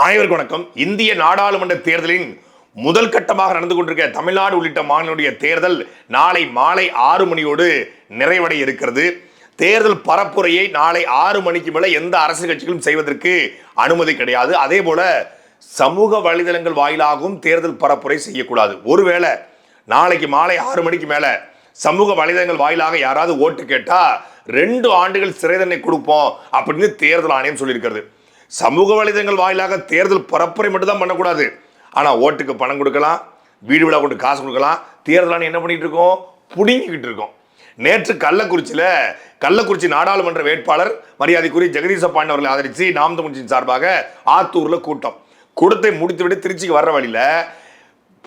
அனைவருக்கு வணக்கம். இந்திய நாடாளுமன்ற தேர்தலின் முதல் கட்டமாக நடந்து கொண்டிருக்க தமிழ்நாடு உள்ளிட்ட மாநிலங்களுடைய தேர்தல் நாளை மாலை ஆறு மணியோடு நிறைவடைய இருக்கிறது. தேர்தல் பரப்புரையை நாளை ஆறு மணிக்கு மேலே எந்த அரசு கட்சிகளும் செய்வதற்கு அனுமதி கிடையாது. அதே போல சமூக வலைதளங்கள் வாயிலாகவும் தேர்தல் பரப்புரை செய்யக்கூடாது. ஒருவேளை நாளைக்கு மாலை ஆறு மணிக்கு மேலே சமூக வலைதளங்கள் வாயிலாக யாராவது ஓட்டு கேட்டால் ரெண்டு ஆண்டுகள் சிறை தண்டனை கொடுப்போம் அப்படின்னு தேர்தல் ஆணையம் சொல்லியிருக்கிறது. சமூக வலைதளங்கள் வாயிலாக தேர்தல் பரப்புரை மட்டும்தான் பண்ணக்கூடாது. ஆனால் ஓட்டுக்கு பணம் கொடுக்கலாம் வீடு விழா கொண்டு காசு கொடுக்கலாம் தேர்தலான என்ன பண்ணிட்டு இருக்கோம்? புடுங்கிக்கிட்டு இருக்கோம். நேற்று கள்ளக்குறிச்சியில் கள்ளக்குறிச்சி நாடாளுமன்ற வேட்பாளர் மரியாதைக்குரிய ஜெகதீச பாண்டி அவர்களை ஆதரித்து நாம் தமிழ்ச்சியின் சார்பாக ஆத்தூரில் கூட்டம். கூட்டத்தை முடித்துவிட்டு திருச்சிக்கு வர்ற வழியில்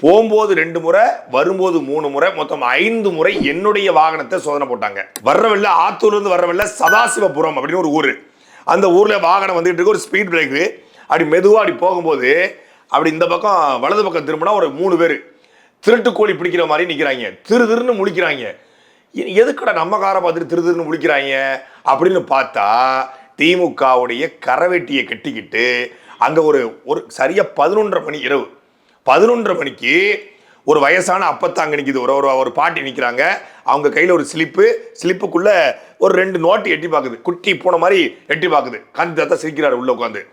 போகும்போது ரெண்டு முறை வரும்போது மூணு முறை மொத்தம் ஐந்து முறை என்னுடைய வாகனத்தை சோதனை போட்டாங்க. வர்றவில்ல ஆத்தூர்லேருந்து வர்றவில்ல சதாசிவபுரம் அப்படின்னு ஒரு ஊர். அந்த ஊரில் வாகனம் வந்துகிட்டு இருக்கு ஒரு ஸ்பீட் பிரேக்கு அப்படி மெதுவாக அப்படி போகும்போது அப்படி இந்த பக்கம் வலது பக்கம் திரும்பினா ஒரு மூணு பேர். திருட்டு கோழி பிடிக்கிற மாதிரி நிற்கிறாங்க திரு திருன்னு முழிக்கிறாங்க. எ- நம்ம காரை பார்த்துட்டு திரு திருன்னு முழிக்கிறாங்க? அப்படின்னு பார்த்தா திமுகவுடைய கரவெட்டியை கட்டிக்கிட்டு அங்கே ஒரு ஒரு சரியாக பதினொன்றரை மணி இரவு. பதினொன்றரை மணிக்கு ஒரு வயசான அப்பத்தாங்க நிற்கிது ஒரு ஒரு ஒரு பாட்டி நிற்கிறாங்க அவங்க கையில் ஒரு ஸ்லிப்பு. ஸ்லிப்புக்குள்ள ஒரு ரெண்டு நோட்டு எட்டி பார்க்குது குட்டி போன மாதிரி எட்டி பார்க்குது காந்தி தாத்தா சிரிக்கிறார் உள்ள உட்காந்து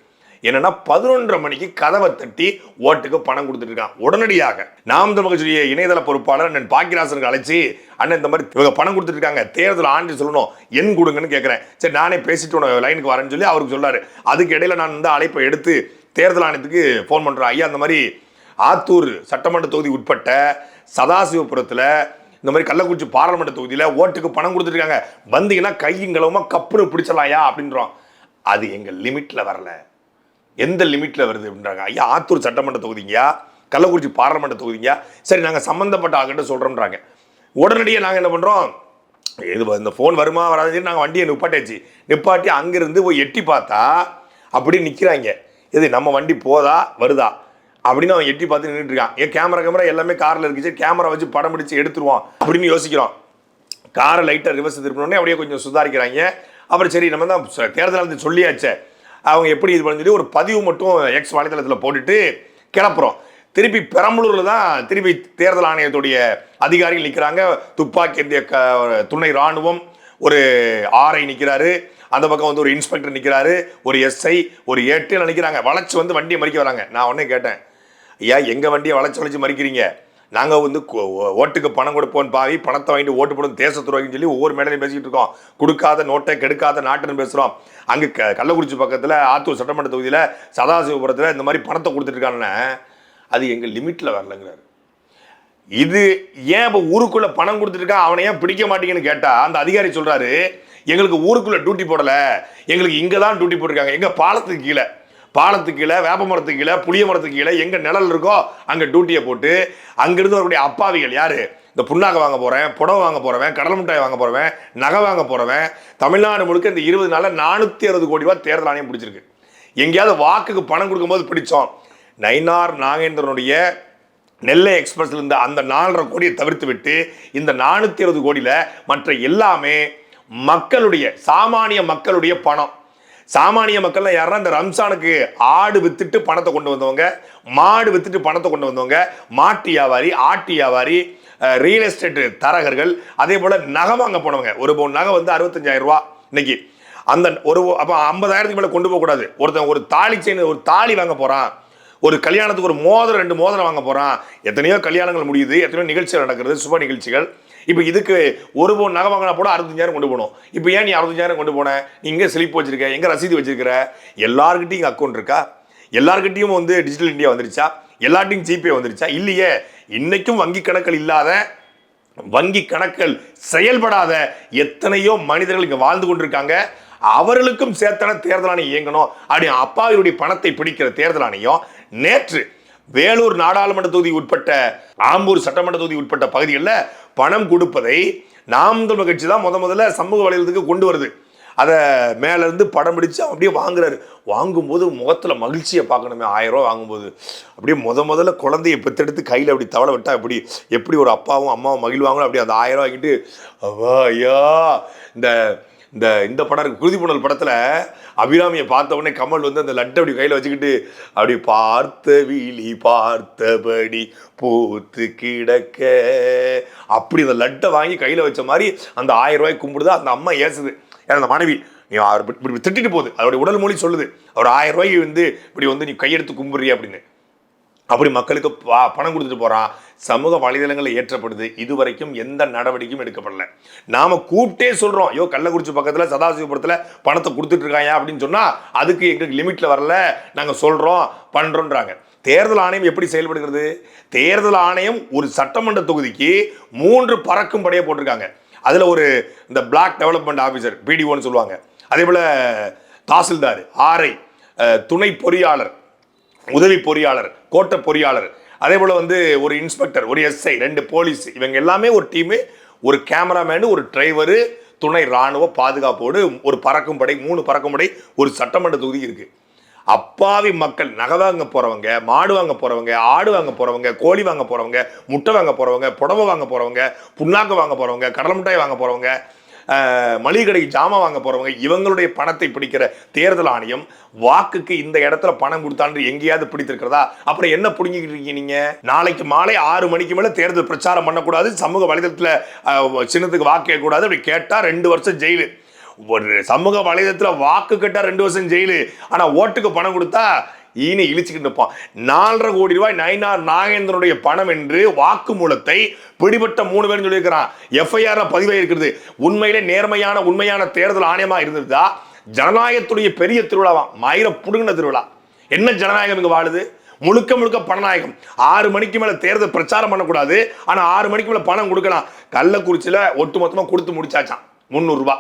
என்னன்னா பதினொன்றரை மணிக்கு கதவை தட்டி ஓட்டுக்கு பணம் கொடுத்துட்டு இருக்கான். உடனடியாக நாம் தமிழ்ச்சியுடைய இணையதள பொறுப்பாளர் அண்ணன் பாக்கியராசனுக்கு அழைச்சி அண்ணன் இந்த மாதிரி இவங்க பணம் கொடுத்துட்டு இருக்காங்க. தேர்தல் ஆண்டு சொல்லணும். என் கொடுங்கன்னு கேட்குறேன் சரி நானே பேசிட்டு உன லைனுக்கு வரேன்னு சொல்லி அவருக்கு சொல்லாரு. அதுக்கு இடையில நான் இந்த அழைப்பை எடுத்து தேர்தல் ஆணையத்துக்கு ஃபோன் பண்ணுறேன் ஐயா அந்த மாதிரி ஆத்தூர் சட்டமன்ற தொகுதி உட்பட்ட சதாசிவபுரத்தில் இந்த மாதிரி கள்ளக்குறிச்சி பாராளுமன்ற தொகுதியில் ஓட்டுக்கு பணம் கொடுத்துருக்காங்க. வந்தீங்கன்னா கையுங்களவுமா கப்புன்னு பிடிச்சலாயா அப்படின்றோம். அது எங்கள் லிமிட்டில் வரல. எந்த லிமிட்டில் வருது அப்படின்றாங்க. ஐயா ஆத்தூர் சட்டமன்ற தொகுதிங்கயா? கள்ளக்குறிச்சி பாராளுமன்ற தொகுதிங்கயா? சரி நாங்கள் சம்மந்தப்பட்ட ஆகிட்ட சொல்கிறோம்ன்றாங்க உடனடியாக நாங்கள் என்ன பண்ணுறோம் இது இந்த ஃபோன் வருமா வராது நாங்கள் வண்டியை நிப்பாட்டியாச்சு. நிப்பாட்டி அங்கேருந்து போய் எட்டி பார்த்தா அப்படியே நிற்கிறாங்க இது நம்ம வண்டி போதா வருதா? அப்படின்னு அவன் எட்டி பார்த்து நின்றுட்டு இருக்கான். ஏன் கேமரா கேமரா எல்லாமே காரில் இருக்குச்சு கேமரா வச்சு படம் பிடிச்சி எடுத்துருவான் அப்படின்னு யோசிக்கிறோம் காரை லைட்டாக ரிவர்ஸ் திருப்பினோடனே அப்படியே கொஞ்சம் சுதாரிக்கிறாங்க அப்புறம் சரி நம்ம தான் ச- தேர்தல் சொல்லியாச்சே. அவங்க எப்படி இது பண்ணி ஒரு பதிவு மட்டும் எக்ஸ் வலைதளத்தில் போட்டுட்டு கிளப்புறோம். திருப்பி பெரம்பலூரில் தான் திருப்பி தேர்தல் ஆணையத்துடைய அதிகாரிகள் நிற்கிறாங்க துப்பாக்கி ஏந்திய க துணை ராணுவம் ஒரு ஆர்ஐ நிற்கிறாரு அந்த பக்கம் வந்து ஒரு இன்ஸ்பெக்டர் நிற்கிறாரு ஒரு எஸ்ஐ ஒரு ஏட்டு நினைக்கிறாங்க வளைச்சு வந்து வண்டியை மறிக்க வராங்க. நான் உடனே கேட்டேன். ஐயா எங்கள் வண்டியை வளைச்சு வளைச்சு மறிக்கிறீங்க? நாங்கள் வந்து ஓட்டுக்கு பணம் கொடுப்போம் பாவி பணத்தை வாங்கிட்டு ஓட்டு போடும் தேச துரோகின்னு சொல்லி ஒவ்வொரு மேடையிலும் பேசிக்கிட்டு இருக்கோம். கொடுக்காத நோட்டை கெடுக்காத நாட்டுன்னு பேசுகிறோம் அங்கே க கள்ளக்குறிச்சி பக்கத்தில் ஆத்தூர் சட்டமன்ற தொகுதியில் சதாசிவபுரத்தில் இந்த மாதிரி பணத்தை கொடுத்துட்ருக்காங்கன்னா அது எங்கள் லிமிட்டில் வரலங்கிறாரு. இது ஏன் இப்போ ஊருக்குள்ளே பணம் கொடுத்துருக்கா அவனை ஏன் பிடிக்க மாட்டீங்கன்னு கேட்டால் அந்த அதிகாரி சொல்கிறாரு எங்களுக்கு ஊருக்குள்ளே டியூட்டி போடலை. எங்களுக்கு இங்கே தான் டியூட்டி போட்டிருக்காங்க. எங்கள் பாலத்துக்கு கீழே. பாலத்துக்கு கீழே வேப்ப மரத்துக்கு கீழே புளிய மரத்துக்கு கீழே எங்கே நிழல் இருக்கோ அங்கே டியூட்டியை போட்டு அங்கிருந்து வரக்கூடிய அப்பாவிகள் யார்? இந்த புண்ணாக வாங்க போகிறேன் புடவை வாங்க போகிறவன் கடல் மிட்டாய் வாங்க போகிறவன் நகை வாங்க போகிறவன் தமிழ்நாடு முழுக்க இந்த இருபது நாளில் நானூற்றி அறுபது கோடி ரூபா தேர்தல் ஆணையம் பிடிச்சிருக்கு. எங்கேயாவது வாக்குக்கு பணம் கொடுக்கும்போது பிடிச்சோம். நயினார் நாகேந்திரனுடைய நெல்லை எக்ஸ்பிரஸில் இருந்த அந்த நாலரை கோடியை தவிர்த்து விட்டு இந்த நானூற்றி அறுபது கோடியில் மற்ற எல்லாமே மக்களுடைய சாமானிய மக்களுடைய பணம். சாமானிய மக்கள்லாம் யாருன்னா இந்த ரம்சானுக்கு ஆடு வித்துட்டு பணத்தை கொண்டு வந்தவங்க மாடு வித்துட்டு பணத்தை கொண்டு வந்தவங்க மாட்டு வியாபாரி ஆட்டு வியாபாரி ரியல் எஸ்டேட் தரகர்கள் அதே போல் நகை வாங்க போனவங்க. ஒரு பவுன் நகை வந்து அறுபத்தஞ்சாயிரம் ரூபா இன்னைக்கு. அந்த ஒரு அப்போ ஐம்பதாயிரத்துக்கு மேலே கொண்டு போகக்கூடாது ஒருத்தன் ஒரு தாலி செயின் ஒரு தாலி வாங்க போகிறான் ஒரு கல்யாணத்துக்கு ஒரு மோதிரம் ரெண்டு மோதிரம் வாங்க போகிறான் எத்தனையோ கல்யாணங்கள் முடியுது எத்தனையோ நிகழ்ச்சிகள் நடக்கிறது சுப நிகழ்ச்சிகள். இப்போ இதுக்கு ஒரு பவுன் நகை வாங்கினா கூட அறுபத்தஞ்சாயிரம் கொண்டு போகணும். இப்போ ஏன் நீ அறுபத்தஞ்சாயிரம் கொண்டு போன? நீ எங்கே ஸ்லிப் வச்சிருக்க? எங்கே ரசீது வச்சிருக்கிற? எல்லாருக்கிட்டையும் இங்கே அக்கௌண்ட் இருக்கா? எல்லாருக்கிட்டையும் வந்து டிஜிட்டல் இந்தியா வந்துருச்சா? எல்லார்ட்டையும் ஜிபே வந்துருச்சா? இல்லையே. இன்னைக்கும் வங்கி கணக்கள் இல்லாத வங்கி கணக்கள் செயல்படாத எத்தனையோ மனிதர்கள் இங்கே வாழ்ந்து கொண்டிருக்காங்க. அவர்களுக்கும் சேர்த்தான தேர்தல் ஆணையம் இயங்கணும். அப்படி அப்பாவிடைய பணத்தை பிடிக்கிற தேர்தல் ஆணையம் நேற்று வேலூர் நாடாளுமன்ற தொகுதி உட்பட்ட ஆம்பூர் சட்டமன்ற தொகுதி உட்பட்ட பகுதிகளில் பணம் கொடுப்பதை நாம் தமிழ் கட்சி தான் முத முதல்ல சமூக வலைதளத்துக்கு கொண்டு வருது. அதை மேலேருந்து படம் பிடிச்சு அப்படியே வாங்குறாரு. வாங்கும்போது முகத்தில் மகிழ்ச்சியை பார்க்கணுமே. ஆயிரம் ரூபா வாங்கும்போது அப்படியே முத முதல்ல குழந்தைய பெற்றெடுத்து கையில் அப்படி தவளை விட்டா எப்படி? எப்படி ஒரு அப்பாவும் அம்மாவும் மகிழ்வாங்களோ அப்படி அந்த ஆயிரம் ரூபா வாங்கிட்டு அவா ஐயா இந்த இந்த இந்த படம் இருக்கு. குருதி படத்தில் அபிராமியை பார்த்த உடனே கமல் வந்து அந்த லட்டை அப்படி கையில் வச்சுக்கிட்டு அப்படி பார்த்த வீலி பார்த்தபடி பூத்து கிடக்க. அப்படி அந்த லட்டை வாங்கி கையில் வச்ச மாதிரி அந்த ஆயிரம் ரூபாய் கும்பிடுது அந்த அம்மா ஏசுது. ஏன்னா அந்த மனைவி நீ அவர் இப்படி திட்டிட்டு போகுது. அவருடைய உடல் மொழி சொல்லுது. அவர் ஆயிரம் ரூபாய்க்கு வந்து இப்படி வந்து நீ கையெடுத்து கும்பிட்றிய அப்படின்னு. அப்படி மக்களுக்கு பா பணம் கொடுத்துட்டு போகிறான் சமூக வலைதளங்களில் ஏற்றப்படுது. இதுவரைக்கும் எந்த நடவடிக்கையும் எடுக்கப்படல. நாம் கூப்பிட்டே சொல்கிறோம் ஐயோ கள்ளக்குறிச்சி பக்கத்தில் சதாசிவபுரத்தில் பணத்தை கொடுத்துட்ருக்காயா அப்படின்னு சொன்னால் அதுக்கு எங்களுக்கு லிமிட்டில் வரல. நாங்கள் சொல்கிறோம் பண்ணுறோன்றாங்க தேர்தல் ஆணையம் எப்படி செயல்படுகிறது? தேர்தல் ஆணையம் ஒரு சட்டமன்ற தொகுதிக்கு மூன்று பறக்கும் படையை போட்டிருக்காங்க. அதில் ஒரு இந்த பிளாக் டெவலப்மெண்ட் ஆஃபீஸர் பிடிஓன்னு சொல்லுவாங்க. அதே போல் தாசில்தார் ஆர்ஐ துணை பொறியாளர் உதவி பொறியாளர் கோட்ட பொறியாளர் அதே போல் வந்து ஒரு இன்ஸ்பெக்டர் ஒரு எஸ்ஐ ரெண்டு போலீஸ் இவங்க எல்லாமே ஒரு டீமு ஒரு கேமராமேனு ஒரு டிரைவரு துணை இராணுவ பாதுகாப்போடு ஒரு பறக்கும் படை மூணு பறக்கும் படை ஒரு சட்டமன்ற தொகுதி இருக்குது அப்பாவி மக்கள் நகை வாங்க போகிறவங்க மாடு வாங்க போகிறவங்க ஆடு வாங்க போகிறவங்க கோழி வாங்க போகிறவங்க முட்டை வாங்க போகிறவங்க புடவை வாங்க போகிறவங்க புண்ணாக்கு வாங்க போகிறவங்க கடலை மிட்டாய் வாங்க போகிறவங்க மளிகை கடைக்கு ஜாமான் வாங்க போறவங்க இவங்களுடைய பணத்தை பிடிக்கிற தேர்தல் ஆணையம் வாக்குக்கு இந்த இடத்துல பணம் கொடுத்தான்னு எங்கேயாவது பிடித்திருக்கிறதா? அப்புறம் என்ன புடுங்கிக்கிட்டு இருக்கீங்க நீங்க? நாளைக்கு மாலை ஆறு மணிக்கு மேல தேர்தல் பிரச்சாரம் பண்ணக்கூடாது சமூக வலைதளத்துல சின்னத்துக்கு வாக்கு கேட்கக்கூடாது அப்படி கேட்டா ரெண்டு வருஷம் ஜெயிலு. ஒரு சமூக வலைதளத்துல வாக்கு கேட்டா ரெண்டு வருஷம் ஜெயிலு. ஆனா ஓட்டுக்கு பணம் கொடுத்தா ஈனி இழிச்சுக்கிட்டு இருப்பான் நாலரை கோடி ரூபாய் நயினார் நாகேந்திரனுடைய பணம் என்று வாக்குமூலத்தை பிடிபட்ட மூணு பேரும் சொல்லியிருக்கிறான். எஃப்ஐஆர் பதிவாயிருக்கிறது உண்மையிலே நேர்மையான உண்மையான தேர்தல் ஆணையமாக இருந்ததா ஜனநாயகத்துடைய பெரிய திருவிழாவாம் மயிர புடுங்கின திருவிழா. என்ன ஜனநாயகம் இங்கே வாழுது? முழுக்க முழுக்க பணநாயகம். ஆறு மணிக்கு மேலே தேர்தல் பிரச்சாரம் பண்ணக்கூடாது. ஆனால் ஆறு மணிக்கு மேலே பணம் கொடுக்கலாம். கள்ளக்குறிச்சியில் ஒட்டு மொத்தமாக கொடுத்து முடிச்சாச்சான் முந்நூறுரூபா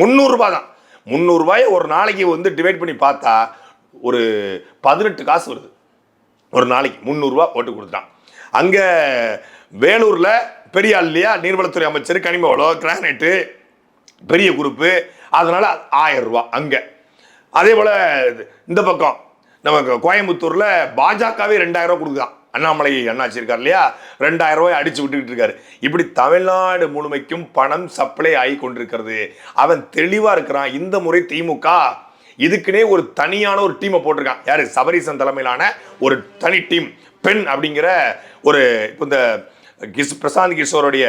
முந்நூறுரூபா தான். முந்நூறுரூபாயை ஒரு நாளைக்கு வந்து டிவைட் பண்ணி பார்த்தா ஒரு பதினெட்டு காசு வருது. ஒரு நாளைக்கு முந்நூறுரூவா ஓட்டு கொடுத்துட்டான். அங்கே வேலூரில் பெரிய ஆள் இல்லையா நீர்வளத்துறை அமைச்சர் கனிம வளம் கிரானைட்டு பெரிய குரூப்பு அதனால் ஆயிரம் ரூபா அங்கே. அதே போல் இந்த பக்கம் நமக்கு கோயம்புத்தூரில் பாஜகவே ரெண்டாயிரம் ரூபா கொடுக்குதான். அண்ணாமலை அண்ணாச்சி இருக்கார் இல்லையா? ரெண்டாயிரம் ரூபாய் அடிச்சு விட்டுக்கிட்டு இருக்காரு. இப்படி தமிழ்நாடு முழுமைக்கும் பணம் சப்ளை ஆகி கொண்டிருக்கிறது. அவன் தெளிவாக இருக்கிறான். இந்த முறை திமுக இதுக்குன்னே ஒரு தனியான ஒரு டீமை போட்டிருக்கான். யாரு? சபரிசன் தலைமையிலான ஒரு தனி டீம் பெண் அப்படிங்கிற ஒரு இப்போ இந்த கிஸ் பிரசாந்த் கிஷோருடைய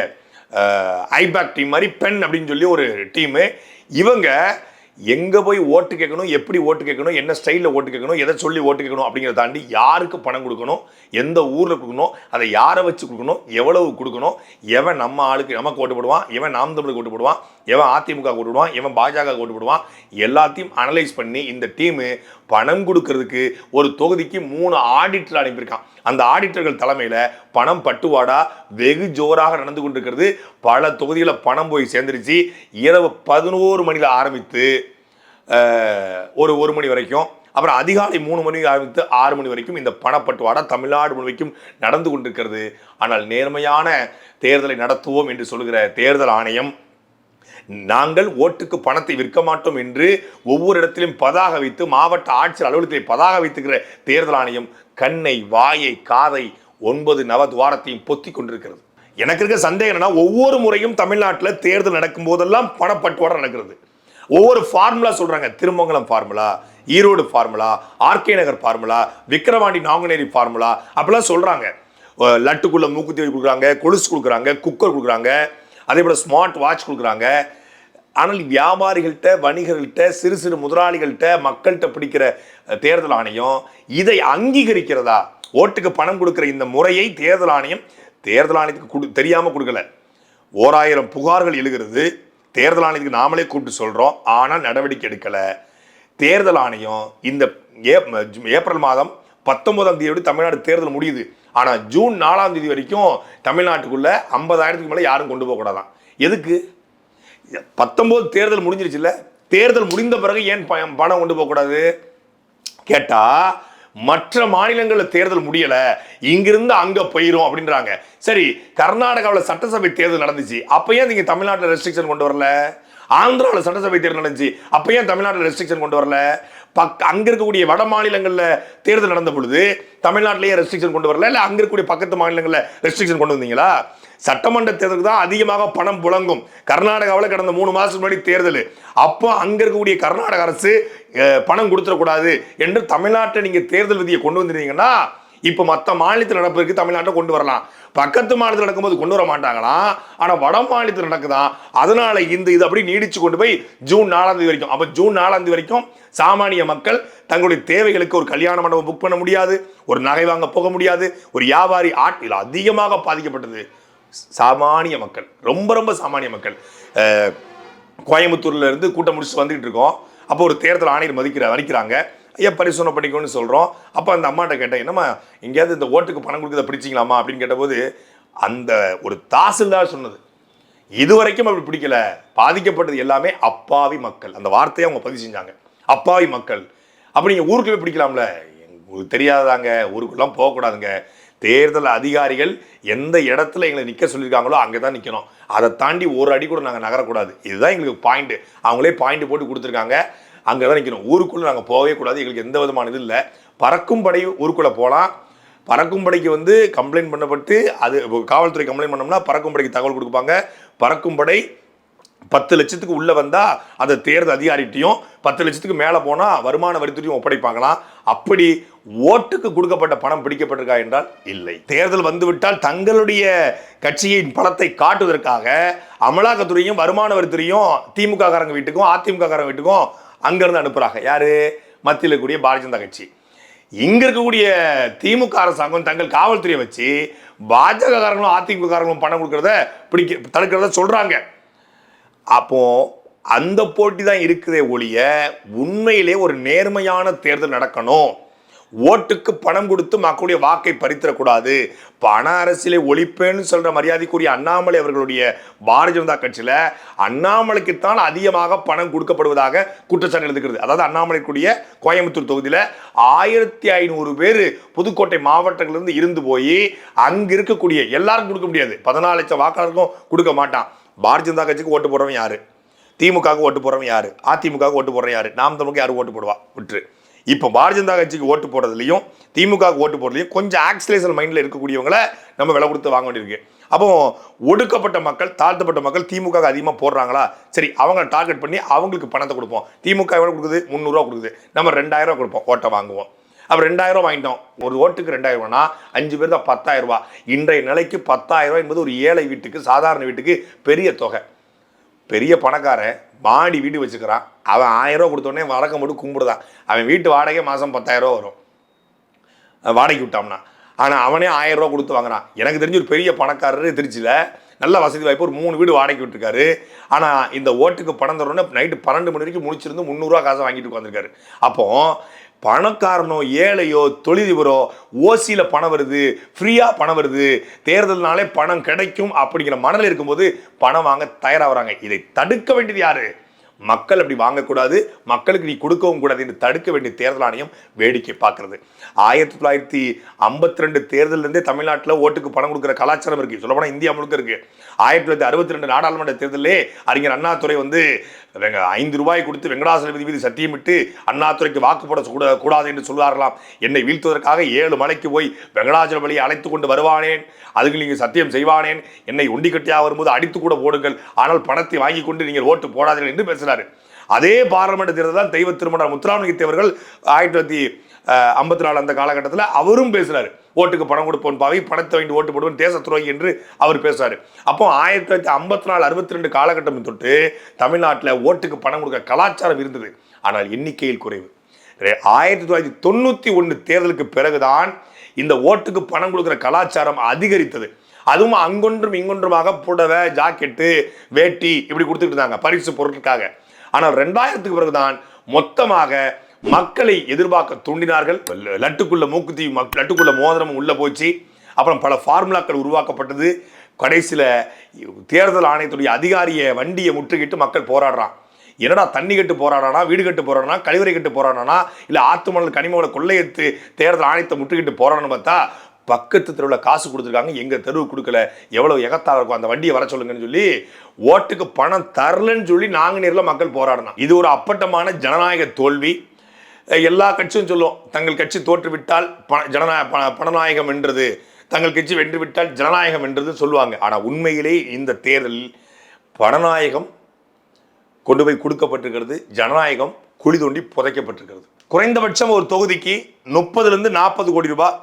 ஐபேக் டீம் மாதிரி பெண் அப்படின்னு சொல்லி ஒரு டீமு இவங்க எங்கே போய் ஓட்டு கேட்கணும் எப்படி ஓட்டு கேட்கணும் என்ன ஸ்டைலில் ஓட்டு கேட்கணும் எதை சொல்லி ஓட்டு கேட்கணும் அப்படிங்கிறத தாண்டி யாருக்கு பணம் கொடுக்கணும் எந்த ஊரில் கொடுக்கணும் அதை யாரை வச்சு கொடுக்கணும் எவ்வளவு கொடுக்கணும் எவன் நம்ம ஆளுக்கு நமக்கு ஓட்டு போடுவான் எவன் நாம் தமிழுக்கு ஓட்டு போடுவான் எவன் அதிமுக ஓட்டு போடுவான் எவன் பாஜக ஓட்டு போடுவான் எல்லாத்தையும் அனலைஸ் பண்ணி இந்த டீமு பணம் கொடுக்கறதுக்கு ஒரு தொகுதிக்கு மூணு ஆடிட்டர் அனுப்பியிருக்கான். அந்த ஆடிட்டர்கள் தலைமையில் பணம் பட்டுவாடா? வெகு ஜோராக நடந்து கொண்டிருக்கிறது. பல தொகுதிகளில் பணம் போய் சேர்ந்துருச்சு. இரவு பதினோரு மணியில் ஆரம்பித்து ஒரு ஒரு மணி வரைக்கும். அப்புறம் அதிகாலை மூணு மணி ஆரம்பித்து ஆறு மணி வரைக்கும் இந்த பணப்பட்டுவாடா தமிழ்நாடு முழுமைக்கும் நடந்து கொண்டிருக்கிறது. ஆனால் நேர்மையான தேர்தலை நடத்துவோம் என்று சொல்கிற தேர்தல் ஆணையம் நாங்கள் ஓட்டுக்கு பணத்தை விற்க மாட்டோம் என்று ஒவ்வொரு இடத்திலும் பதாக வைத்து மாவட்ட ஆட்சியர் அலுவலகத்தை பதாக வைத்துக்கிற தேர்தல் ஆணையம் கண்ணை வாயை காதை ஒன்பது நவத்வாரத்தையும் பொத்தி கொண்டிருக்கிறது. எனக்கு இருக்க சந்தேகம் என்னன்னா ஒவ்வொரு முறையும் தமிழ்நாட்டில் தேர்தல் நடக்கும் போதெல்லாம் பணப்பட்டுவாடா நடக்கிறது. ஒவ்வொரு ஃபார்முலா சொல்றாங்க. Thirumangalam formula Erode formula RK Nagar formula Vikravandi Nanguneri formula அப்படிலாம் சொல்றாங்க. லட்டுக்குள்ளே லட்டுக்குள்ள மூக்குத்தி கொடுக்குறாங்க கொலுசு கொடுக்குறாங்க குக்கர் கொடுக்குறாங்க அதே போல் ஸ்மார்ட் வாட்ச் கொடுக்குறாங்க. ஆனால் வியாபாரிகள்கிட்ட வணிகர்கள்ட்ட சிறு சிறு முதலாளிகள்கிட்ட மக்கள்கிட்ட பிடிக்கிற தேர்தல் ஆணையம் இதை அங்கீகரிக்கிறதா? ஓட்டுக்கு பணம் கொடுக்கிற இந்த முறையை தேர்தல் ஆணையம் தேர்தல் ஆணையத்துக்கு கொடு தெரியாமல் கொடுக்கல. ஓராயிரம் புகார்கள் எழுகிறது. தேர்தல் ஆணையத்துக்கு நாமளே கூப்பிட்டு சொல்கிறோம் ஆனால் நடவடிக்கை எடுக்கலை. தேர்தல் ஆணையம் இந்த ஏப்ரல் மாதம் பத்தொன்பதாம் தேதியோடு தமிழ்நாடு தேர்தல் முடியுது. ஆனால் ஜூன் நாலாம் தேதி வரைக்கும் தமிழ்நாட்டுக்குள்ளே ஐம்பதாயிரத்துக்கு மேலே யாரும் கொண்டு போகக்கூடாதான். எதுக்கு? பத்தொம்போது தேர்தல் முடிஞ்சிருச்சுல்ல? தேர்தல் முடிந்த பிறகு ஏன் பணம் கொண்டு போகக்கூடாது? கேட்டால் மற்ற மாநிலங்களில் தேர்தல் முடியலை. இங்கிருந்து அங்கே போயிடும் அப்படின்றாங்க. சரி கர்நாடகாவில் சட்டசபை தேர்தல் நடந்துச்சு. அப்போ ஏன் நீங்கள் தமிழ்நாட்டில் ரெஸ்ட்ரிக்ஷன் கொண்டு வரல? ஆந்திராவில் சட்டசபை தேர்தல் நடந்துச்சு. அப்போ ஏன் தமிழ்நாட்டில் ரெஸ்ட்ரிக்ஷன் கொண்டு வரல? பக் அங்கே இருக்கக்கூடிய வட மாநிலங்களில் தேர்தல் நடந்த பொழுது தமிழ்நாட்டிலேயே ரெஸ்ட்ரிக்ஷன் கொண்டு வரல? இல்லை அங்கே இருக்கக்கூடிய பக்கத்து மாநிலங்களில் ரெஸ்ட்ரிக்ஷன் கொண்டு வந்தீங்களா? சட்டமன்ற தேர்தலுக்கு தான் அதிகமாக பணம் புழங்கும். கர்நாடகாவில் கடந்த மூணு மாதத்துக்கு முன்னாடி தேர்தல். அப்போ அங்க இருக்கக்கூடிய கர்நாடக அரசு பணம் கொடுத்துடக்கூடாது என்று தமிழ்நாட்டை நீங்க தேர்தல் விதியை கொண்டு வந்திருந்தீங்கன்னா இப்போ மற்ற மாநிலத்தில் நடப்பதற்கு தமிழ்நாட்டை கொண்டு வரலாம். பக்கத்து மாநிலத்தில் நடக்கும்போது கொண்டு வர மாட்டாங்களாம் ஆனால் வட மாநிலத்தில் நடக்குதான் அதனால இந்த இது அப்படி நீடிச்சு கொண்டு போய் ஜூன் நாலாம் தேதி வரைக்கும் அப்போ ஜூன் நாலாம் தேதி வரைக்கும் சாமானிய மக்கள் தங்களுடைய தேவைகளுக்கு ஒரு கல்யாண மண்டபம் புக் பண்ண முடியாது ஒரு நகை வாங்க போக முடியாது ஒரு வியாபாரி ஆட்டில் அதிகமாக பாதிக்கப்பட்டது. சாமானிய மக்கள் ரொம்ப ரொம்ப சாமானிய மக்கள். கோயம்புத்தூர்ல இருந்து கூட்டம் முடிச்சுட்டு வந்துகிட்டு இருக்கோம். அப்போ ஒரு தேர்தல் ஆணையர் மதிக்கிற வரிக்கிறாங்க ஐயா பரிசோதனை பண்ணிக்கோன்னு சொல்கிறோம் அப்போ அந்த அம்மாட்ட கேட்டேன் என்னம்மா எங்கேயாவது இந்த ஓட்டுக்கு பணம் கொடுக்கறத பிடிச்சிங்களாமா அப்படின்னு கேட்டபோது அந்த ஒரு தாசில்தார் சொன்னது. இதுவரைக்கும் அப்படி பிடிக்கல. பாதிக்கப்பட்டது எல்லாமே அப்பாவி மக்கள். அந்த வார்த்தையை அவங்க பதிவு செஞ்சாங்க. அப்பாவி மக்கள். அப்படி நீங்கள் ஊருக்குள்ளே பிடிக்கலாம்ல? உங்களுக்கு தெரியாதாங்க ஊருக்குலாம் போகக்கூடாதுங்க. தேர்தல் அதிகாரிகள் எந்த இடத்துல எங்களை நிற்க சொல்லியிருக்காங்களோ அங்கே தான் நிற்கணும் அதை தாண்டி ஒரு அடி கூட நாங்கள் நகரக்கூடாது. இதுதான் எங்களுக்கு பாயிண்ட் அவங்களே பாயிண்ட் போட்டு கொடுத்துருக்காங்க. அங்கே தான் நிற்கணும் ஊருக்குள்ளே நாங்கள் போகவே கூடாது. எங்களுக்கு எந்த விதமான இது இல்லை. பறக்கும் படை ஊருக்குள்ளே போகலாம். பறக்கும் படைக்கு வந்து கம்ப்ளைண்ட் பண்ணப்பட்டு அது காவல்துறை கம்ப்ளைண்ட் பண்ணோம்னா பறக்கும் படைக்கு தகவல் கொடுப்பாங்க. பறக்கும் படை பத்து லட்சத்துக்கு உள்ளே வந்தால் அந்த தேர்தல் அதிகாரிட்டையும் பத்து லட்சத்துக்கு மேலே போனால் வருமான வரித்துறையும் ஒப்படைப்பாங்களாம். அப்படி ஓட்டுக்கு கொடுக்கப்பட்ட பணம் பிடிக்கப்பட்டிருக்கா என்றால் இல்லை. தேர்தல் வந்துவிட்டால் தங்களுடைய கட்சியின் பணத்தை காட்டுவதற்காக அமலாக்கத்துறையும் வருமான வரித்துறையும் திமுக காரங்க வீட்டுக்கும் அதிமுக காரங்க வீட்டுக்கும் அங்கிருந்து அனுப்புறாங்க. யாரு? மத்தியில் இருக்கக்கூடிய பாரதிய ஜனதா கட்சி. இங்க இருக்கக்கூடிய திமுக அரசாங்கம் தங்கள் காவல்துறையை வச்சு பாஜக காரங்களும் அதிமுக காரங்களும் பணம் கொடுக்கறத பிடிக்க தடுக்கிறத சொல்றாங்க. அப்போ அந்த போட்டி தான் இருக்குதே ஒழிய உண்மையிலே ஒரு நேர்மையான தேர்தல் நடக்கணும். ஓட்டுக்கு பணம் கொடுத்து மக்களுடைய வாக்கை பறித்திடக்கூடாது. பண அரசியலை ஒழிப்பேன்னு சொல்ற மரியாதைக்குரிய அண்ணாமலை அவர்களுடைய பாரதிய ஜனதா கட்சியில அண்ணாமலைக்குத்தான் அதிகமாக பணம் கொடுக்கப்படுவதாக குற்றச்சாட்டு எழுதுகிறது. அதாவது அண்ணாமலைக்குரிய கோயம்புத்தூர் தொகுதியில ஆயிரத்தி ஐநூறு பேர் புதுக்கோட்டை மாவட்டங்களிலிருந்து இருந்து போய் அங்க இருக்கக்கூடிய எல்லாருக்கும் கொடுக்க முடியாது. பதினாலு லட்சம் வாக்காளருக்கும் கொடுக்க மாட்டான். பாரதிய ஜனதா கட்சிக்கு ஓட்டு போடுறவன் யாரு? திமுகவுக்கு ஓட்டு போடுறவன் யாரு? அதிமுகவுக்கு ஓட்டு போடுறவன் யாரு? நாம் தமிழுக்கு யாரு ஓட்டு போடுவா? விட்டுரு. இப்போ பாரதிய ஜனதா கட்சிக்கு ஓட்டு போடுறதுலையும் திமுகவுக்கு ஓட்டு போடுறதுலையும் கொஞ்சம் ஆக்சிலேஷன் மைண்டில் இருக்கக்கூடியவங்கள நம்ம விலை கொடுத்து வாங்க வேண்டியிருக்கு. அப்போ ஒடுக்கப்பட்ட மக்கள் தாழ்த்தப்பட்ட மக்கள் திமுக அதிகமாக போடுறாங்களா? சரி அவங்க டார்கெட் பண்ணி அவங்களுக்கு பணத்தை கொடுப்போம். திமுக எவ்வளோ கொடுக்குது? முந்நூறுரூவா கொடுக்குது. நம்ம ரெண்டாயிரம் கொடுப்போம் ஓட்டை வாங்குவோம். அப்போ ரெண்டாயிரம் வாங்கிட்டோம். ஒரு ஓட்டுக்கு ரெண்டாயிரம் ரூபானா அஞ்சு பேர் தான் பத்தாயிரம் ரூபா. இன்றைய நிலைக்கு பத்தாயிரம் ரூபாய் என்பது ஒரு ஏழை வீட்டுக்கு சாதாரண வீட்டுக்கு பெரிய தொகை. பெரிய பணக்காரன் மாடி வீடு வச்சுக்கிறான். அவன் ஆயிரம் ரூபா கொடுத்தோடனே வழக்கம் போட்டு கும்பிடுதான். அவன் வீட்டு வாடகை மாதம் பத்தாயிரம் ரூபா வரும். வாடகைக்கு விட்டாம்னா ஆனால் அவனே ஆயிரம் ரூபா கொடுத்து வாங்குறான். எனக்கு தெரிஞ்ச ஒரு பெரிய பணக்காரர் திருச்சியில் நல்ல வசதி வாய்ப்பு. ஒரு மூணு வீடு வாடகை விட்டுருக்காரு. ஆனால் இந்த ஓட்டுக்கு பணம் தரணும்னு நைட்டு பன்னெண்டு மணி வரைக்கும் முடிச்சிருந்து முந்நூறுரூவா காசை வாங்கிட்டு உட்காந்துருக்காரு அப்போ பணக்காரனோ ஏழையோ தொழிலதிபரோ ஓசியில் பணம் வருது ஃப்ரீயாக பணம் வருது தேர்தல்னாலே பணம் கிடைக்கும் அப்படிங்கிற மனநிலை இருக்கும்போது பணம் வாங்க தயாராகிறாங்க இதை தடுக்க வேண்டியது யாரு? மக்கள் அப்படி வாங்கக்கூடாது மக்களுக்கு நீ கொடுக்கவும் கூடாது என்று தடுக்க வேண்டிய தேர்தல் ஆணையம் வேடிக்கை பார்க்கறது. ஆயிரத்தி தொள்ளாயிரத்தி ஐம்பத்தி ரெண்டு தேர்தலிருந்தே தமிழ்நாட்டில் ஓட்டுக்கு பணம் கொடுக்குற கலாச்சாரம் இருக்கு. சொல்லப்போனால் இந்தியா முழுக்க இருக்கு. ஆயிரத்தி தொள்ளாயிரத்தி அறுபத்தி ரெண்டு நாடாளுமன்ற தேர்தலே அறிஞர் அண்ணாதுரை வந்து ஐந்து ரூபாய் கொடுத்து வெங்கடாசலபதி மீது சத்தியமிட்டு அண்ணாதுரைக்கு வாக்கு போட கூட- கூடாது என்று சொல்வார்களாம். என்னை வீழ்த்துவதற்காக ஏழு மலைக்கு போய் வெங்கடாச்சலபதியை அழைத்து கொண்டு வருவானேன் அதுக்கு நீங்கள் சத்தியம் செய்வானேன் என்னை ஒண்டிக்கட்டியாக வரும்போது அடித்து கூட போடுங்கள் ஆனால் பணத்தை வாங்கி கொண்டு நீங்கள் ஓட்டு போடாதீர்கள் என்று பேசுகிறார் அதே பார்லமெண்ட் தேர்தல் தான் தெய்வ திருமணம் முத்துராமலிங்க தேவர்கள் ஆயிரத்தி தொள்ளாயிரத்தி ஐம்பத்தி நாலு அந்த காலகட்டத்தில் அவரும் பேசுகிறார் ஓட்டுக்கு பணம் கொடுப்போன் பாவி பணத்தை வாங்கி ஓட்டு போடுவோம் தேச துரோகி என்று அவர் பேசுகிறார் அப்போ ஆயிரத்தி தொள்ளாயிரத்தி ஐம்பத்தி நாலு அறுபத்தி ரெண்டு காலகட்டம் தொட்டு தமிழ்நாட்டில் ஓட்டுக்கு பணம் கொடுக்க கலாச்சாரம் இருந்தது. ஆனால் எண்ணிக்கையில் குறைவு. ஆயிரத்தி தொள்ளாயிரத்தி தொண்ணூத்தி ஒன்று தேர்தலுக்கு பிறகுதான் இந்த ஓட்டுக்கு பணம் கொடுக்கிற கலாச்சாரம் அதிகரித்தது. அதுவும் அங்கொன்றும் இங்கொன்றுமாக புடவை ஜாக்கெட்டு வேட்டி இப்படி கொடுத்துட்டு இருந்தாங்க பரிசு பொருட்களுக்காக. ஆனால் ரெண்டாயிரத்துக்கு பிறகுதான் மொத்தமாக மக்களை எதிர்பார்க்க தூண்டினார்கள். லட்டுக்குள்ள மூக்குத்தி மக்- லட்டுக்குள்ள மோதிரம் உள்ள போச்சு. அப்புறம் பல ஃபார்முலாக்கள் உருவாக்கப்பட்டது. கடைசியில் தேர்தல் ஆணையத்துடைய அதிகாரியை வண்டியை முற்றுகிட்டு மக்கள் போராடுறான். என்னடா தண்ணி கட்டு போராடானா வீடு கட்டு போராடானா கழிவறை கட்டு போராடானா இல்லை ஆத்து மணல் கனிமங்களை கொள்ளையத்து தேர்தல் ஆணையத்தை முற்றுகிட்டு போராடணும் பார்த்தா பக்கத்து தெருவில் காசு கொடுத்துருக்காங்க எங்கள் தெருவு கொடுக்கல எவ்வளோ எகத்தா இருக்கும் அந்த வண்டியை வர சொல்லுங்கன்னு சொல்லி ஓட்டுக்கு பணம் தரலன்னு சொல்லி நாங்கள் நேரில் மக்கள் போராடணும் இது ஒரு அப்பட்டமான ஜனநாயக தோல்வி. எல்லா கட்சியும் சொல்லும் தங்கள் கட்சி தோற்றுவிட்டால் பண ஜனநாயக பணநாயகம் என்றது தங்கள் கட்சி வென்று விட்டால் ஜனநாயகம் என்றது சொல்லுவாங்க. ஆனால் உண்மையிலே இந்த தேர்தலில் பணநாயகம் கொண்டு போய் கொடுக்கப்பட்டிருக்கிறது ஜனநாயகம் குழி தோண்டி புதைக்கப்பட்டிருக்கிறது. குறைந்தபட்சம் ஒரு தொகுதிக்கு முப்பதுலேருந்து நாற்பது கோடி ரூபாய்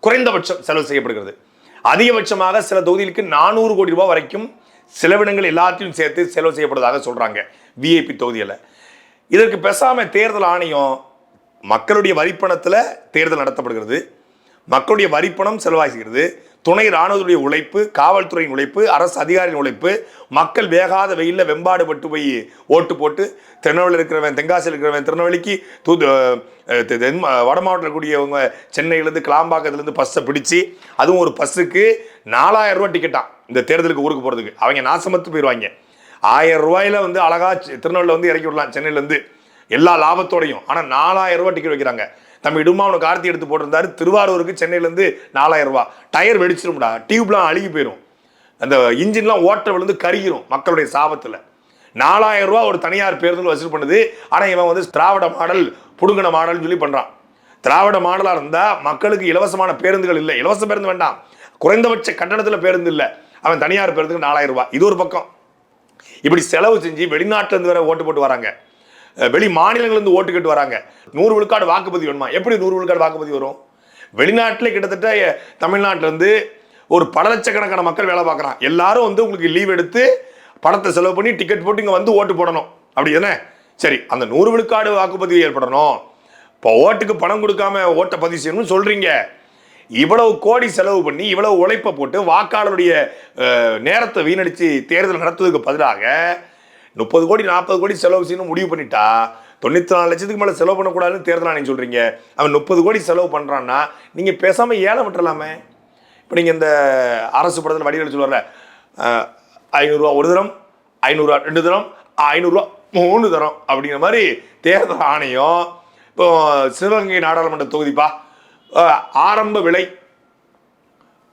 குறைந்தபட்சம் செலவு செய்யப்படுகிறது. அதிகபட்சமாக சில தொகுதிகளுக்கு நானூறு கோடி ரூபாய் வரைக்கும் செலவினங்கள் எல்லாத்தையும் சேர்த்து செலவு செய்யப்படுவதாக சொல்கிறாங்க விஐபி தொகுதியில். இதற்கு பெசாமல் தேர்தல் ஆணையம் மக்களுடைய வரிப்பணத்தில் தேர்தல் நடத்தப்படுகிறது. மக்களுடைய வரிப்பணம் செலவாகிறது. துணை ராணுவத்துடைய உழைப்பு காவல்துறையின் உழைப்பு அரசு அதிகாரியின் உழைப்பு மக்கள் வேகாத வெயிலில் வெம்பாடுபட்டு போய் ஓட்டு போட்டு திருநெல்வேலியில் இருக்கிறவன் தென்காசியில் இருக்கிறவன் திருநெல்வேலிக்கு தூது தென் வட மாவட்டத்தில் கூடியவங்க சென்னையிலேருந்து கிளாம்பாக்கத்துலேருந்து பஸ்ஸை பிடிச்சி அதுவும் ஒரு பஸ்ஸுக்கு நாலாயிரம் ரூபா டிக்கெட்டான் இந்த தேர்தலுக்கு ஊருக்கு போகிறதுக்கு அவங்க நாசமத்து போயிடுவாங்க ஆயிரம் ரூபாயில வந்து அழகா திருநெல்வேலியில் வந்து இறக்கி விடலாம் சென்னையிலேருந்து. எல்லா லாபத்தோடையும். ஆனால் நாலாயிரம் ரூபா டிக்கெட் வைக்கிறாங்க. நம்ம அவனை கார்த்தி எடுத்து போட்டிருந்தாரு. திருவாரூருக்கு சென்னையிலேருந்து நாலாயிரம் ரூபா. டயர் வெடிச்சிரும்டா. டியூப்லாம் அழுகி போயிடும் அந்த இன்ஜின்லாம் ஓட்ட விழுந்து கருகிரும் மக்களுடைய சாபத்தில். நாலாயிரம் ரூபா ஒரு தனியார் பேருந்து வசூல் பண்ணுது. ஆனால் இவன் வந்து திராவிட மாடல் புடுங்கின மாடல்னு சொல்லி பண்ணுறான் திராவிட மாடலாக இருந்தால் மக்களுக்கு இலவசமான பேருந்துகள் இல்லை. இலவச பேருந்து வேண்டாம். குறைந்தபட்ச கட்டணத்தில் பேருந்து இல்லை. அவன் தனியார் பேருந்துக்கு நாலாயிரம் ரூபாய் இது ஒரு பக்கம். இப்படி செலவு செஞ்சு வெளிநாட்டிலேருந்து வேற ஓட்டு போட்டு வராங்க. வெளி மாநிலங்களிலிருந்து ஓட்டு கேட்டு வராங்க. நூறு விழுக்காடு வாக்குப்பதிவு வேணுமா? எப்படி நூறு விழுக்காடு வாக்குப்பதிவு வரும்? வெளிநாட்டில் கிட்டத்தட்ட தமிழ்நாட்டிலேருந்து ஒரு பல லட்சக்கணக்கான மக்கள் வேலை பார்க்குறான் எல்லாரும் வந்து உங்களுக்கு லீவ் எடுத்து பணத்தை செலவு பண்ணி டிக்கெட் போட்டு இங்கே வந்து ஓட்டு போடணும். அப்படி தானே? சரி அந்த நூறு விழுக்காடு வாக்குப்பதிவு ஏற்படணும். இப்போ ஓட்டுக்கு பணம் கொடுக்காம ஓட்டை பதிவு செய்யணும்னு சொல்கிறீங்க இவ்வளவு கோடி செலவு பண்ணி இவ்வளவு உழைப்பை போட்டு வாக்காளருடைய நேரத்தை வீணடித்து தேர்தல் நடத்துவதற்கு பதிலாக முப்பது கோடி நாற்பது கோடி செலவு செய்யணும் முடிவு பண்ணிட்டா தொண்ணூத்தி நாலு லட்சத்துக்கு மேலே செலவு பண்ணக்கூடாதுன்னு தேர்தல் ஆணையம் சொல்றீங்க. அவன் முப்பது கோடி செலவு பண்ணுறான்னா நீங்கள் பேசாமல் ஏழை விட்டுறலாமே. இப்போ நீங்கள் இந்த அரசு படத்தில் வடிவில் சொல்லுவார்ல ஐநூறுரூவா ஒரு தரம் ஐநூறுரூவா ரெண்டு தரம் ஐநூறுரூவா மூணு தரம் அப்படிங்கிற மாதிரி தேர்தல் ஆணையம் இப்போ சிவகங்கை நாடாளுமன்ற தொகுதிப்பா ஆரம்ப விலை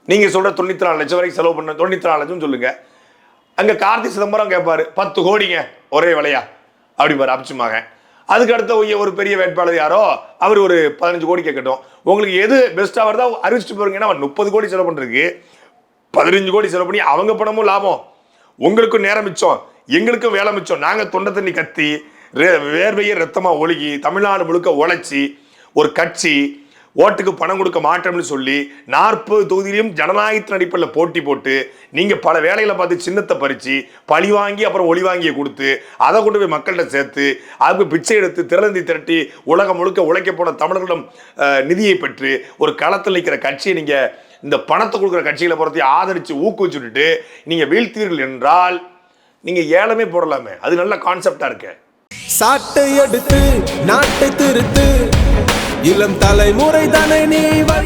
நீங்கள் சொல்கிற தொண்ணூற்றி நாலு லட்சம் வரைக்கும் செலவு பண்ண தொண்ணூற்றி நாலு லட்சம் சொல்லுங்கள் அங்க கார்த்தி சிதம்பரம் கேட்பாரு பத்து கோடிங்க ஒரே விலையா? அப்படிப்பாரு அப்சுமாக அதுக்கு அடுத்த ஒரு பெரிய வேட்பாளர் யாரோ? அவர் ஒரு பதினஞ்சு கோடி கேட்கட்டும். உங்களுக்கு எது பெஸ்ட்டாக வருதோ அறிவிச்சுட்டு போறீங்கன்னா அவன் முப்பது கோடி செலவு பண்றதுக்கு பதினஞ்சு கோடி செலவு பண்ணி அவங்க பணமும் லாபம். உங்களுக்கும் நேரம் மிச்சம் எங்களுக்கும் வேலை மிச்சம். நாங்க தொண்டை தண்ணி கத்தி ரே- வேர்வையை ரத்தமா ஒழுகி தமிழ்நாடு முழுக்க உழைச்சி ஒரு கட்சி ஓட்டுக்கு பணம் கொடுக்க மாட்டோம்னு சொல்லி நாற்பது தொகுதியிலும் ஜனநாயகத்தின் அடிப்படையில் போட்டி போட்டு நீங்கள் பல வேலைகளை பார்த்து சின்னத்தை பறித்து பழி வாங்கி அப்புறம் ஒளி வாங்கி கொடுத்து அதை கொண்டு போய் மக்கள்கிட்ட சேர்த்து அதுக்கு பிச்சை எடுத்து திறந்தி திரட்டி உலகம் முழுக்க உழைக்க போன தமிழர்களிடம் நிதியை பெற்று ஒரு களத்தில் நிற்கிற கட்சியை நீங்கள் இந்த பணத்தை கொடுக்குற கட்சிகளை பொறுத்தி ஆதரித்து ஊக்குவிச்சுட்டு நீங்கள் வீழ்த்தீர்கள் என்றால் நீங்கள் ஏலமே போடலாமே. அது நல்ல கான்செப்டாக இருக்கு. சாட்டை எடுத்து நாட்டை திருத்து இளம் தலைமுறை தானே நீ வழி